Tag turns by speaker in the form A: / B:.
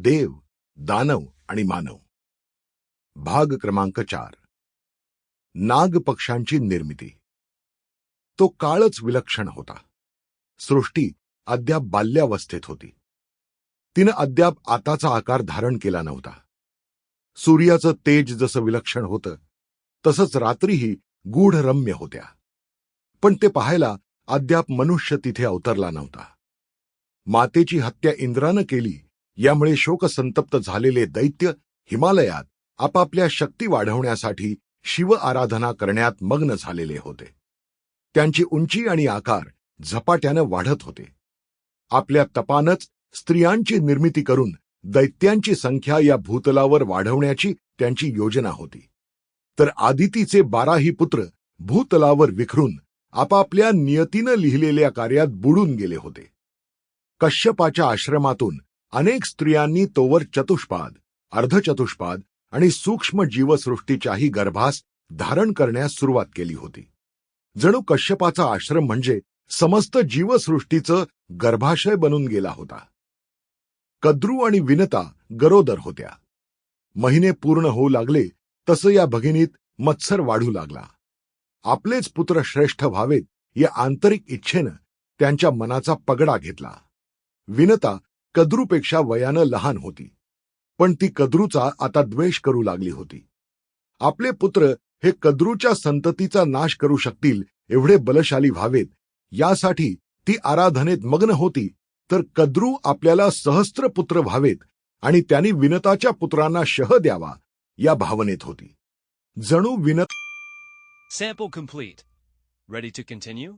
A: देव दानव आणि मानव. भाग क्रमांक चार. नाग पक्षांची निर्मिती. तो काळच विलक्षण होता. सृष्टी अद्याप बाल्यावस्थेत होती. तिनं अद्याप आताचा आकार धारण केला नव्हता. सूर्याचं तेज जसं विलक्षण होतं तसंच रात्रीही गूढरम्य होत्या. पण ते पाहायला अद्याप मनुष्य तिथे अवतरला नव्हता. मातेची हत्या इंद्रानं केली यामुळे शोकसंतप्त झालेले दैत्य हिमालयात आपापल्या शक्ती वाढवण्यासाठी शिव आराधना करण्यात मग्न झालेले होते. त्यांची उंची आणि आकार झपाट्यानं वाढत होते. आपल्या तपानच स्त्रियांची निर्मिती करून दैत्यांची संख्या या भूतलावर वाढवण्याची त्यांची योजना होती. तर आदितीचे बाराही पुत्र भूतलावर विखरून आपापल्या नियतीनं लिहिलेल्या कार्यात बुडून गेले होते. कश्यपाच्या आश्रमातून अनेक स्त्रियांनी तोवर चतुष्पाद अर्धचतुष्पाद आणि सूक्ष्म जीवसृष्टीच्याही गर्भास धारण करण्यास सुरुवात केली होती. जणू कश्यपाचा आश्रम म्हणजे समस्त जीवसृष्टीचं गर्भाशय बनून गेला होता. कद्रू आणि विनता गरोदर होत्या. महिने पूर्ण होऊ लागले तसं या भगिनीत मत्सर वाढू लागला. आपलेच पुत्र श्रेष्ठ व्हावेत या आंतरिक इच्छेनं त्यांच्या मनाचा पगडा घेतला. विनता कद्रूपेक्षा वयानं लहान होती. पण ती कद्रूचा आता द्वेष करू लागली होती. आपले पुत्र हे कद्रूच्या संततीचा नाश करू शकतील एवढे बलशाली व्हावेत यासाठी ती आराधनेत मग्न होती तर कद्रू आपल्याला सहस्त्र पुत्र व्हावेत आणि त्यांनी विनताच्या पुत्रांना शह द्यावा या भावनेत होती. जणू Vinat
B: sample complete. Ready to continue